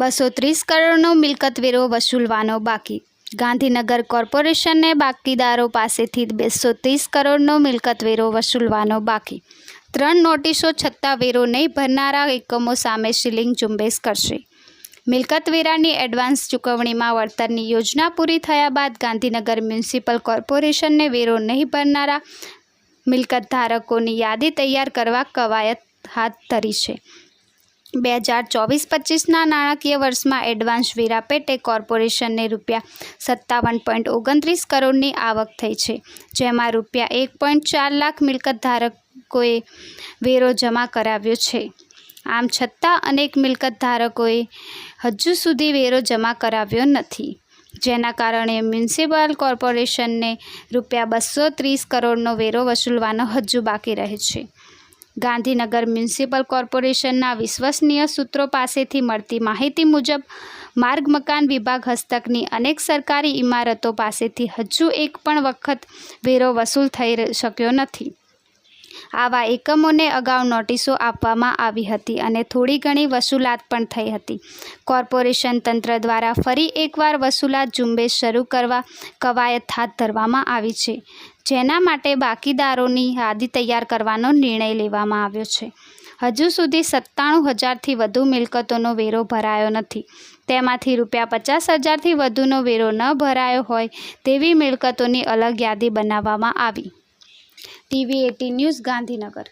બસો ત્રીસ કરોડનો મિલકત વેરો વસૂલવાનો બાકી. ગાંધીનગર કોર્પોરેશનને બાકીદારો પાસેથી બસો ત્રીસ કરોડનો મિલકત વેરો વસૂલવાનો બાકી. ત્રણ નોટિસો છતાં વેરો નહીં ભરનારા એકમો સામે સીલિંગ ઝુંબેશ કરશે. મિલકત વેરાની એડવાન્સ ચૂકવણીમાં વળતરની યોજના પૂરી થયા બાદ ગાંધીનગર મ્યુનિસિપલ કોર્પોરેશનને વેરો નહીં ભરનારા મિલકત ધારકોની યાદી તૈયાર કરવા કવાયત હાથ ધરી છે. બે હજાર ચોવીસ પચીસના નાણાકીય વર્ષમાં એડવાન્સ વેરા પેટે કોર્પોરેશનને રૂપિયા સત્તાવન પોઈન્ટ ઓગણત્રીસ કરોડની આવક થઈ છે, જેમાં રૂપિયા એક પોઈન્ટ ચાર લાખ મિલકત ધારકોએ વેરો જમા કરાવ્યો છે. આમ છતાં અનેક મિલકત ધારકોએ હજુ સુધી વેરો જમા કરાવ્યો નથી, જેના કારણે મ્યુનિસિપલ કોર્પોરેશનને રૂપિયા બસો ત્રીસ કરોડનો વેરો વસૂલવાનો હજુ બાકી રહે છે. ગાંધીનગર મ્યુનિસિપલ કોર્પોરેશનના વિશ્વસનીય સૂત્રો પાસેથી મળતી માહિતી મુજબ, માર્ગ મકાન વિભાગ હસ્તકની અનેક સરકારી ઇમારતો પાસેથી હજુ એક પણ વખત વેરો વસૂલ થઈ શક્યો નથી. આવા એકમોને અગાઉ નોટિસો આપવામાં આવી હતી અને થોડી ઘણી વસૂલાત પણ થઈ હતી. કોર્પોરેશન તંત્ર દ્વારા ફરી એકવાર વસૂલાત ઝુંબેશ શરૂ કરવા કવાયત હાથ ધરવામાં આવી છે, જેના માટે બાકીદારોની યાદી તૈયાર કરવાનો નિર્ણય લેવામાં આવ્યો છે. હજુ સુધી સત્તાણું હજારથી વધુ મિલકતોનો વેરો ભરાયો નથી. તેમાંથી રૂપિયા પચાસ હજારથી વધુનો વેરો ન ભરાયો હોય તેવી મિલકતોની અલગ યાદી બનાવવામાં આવી. TV eighteen news Gandhinagar.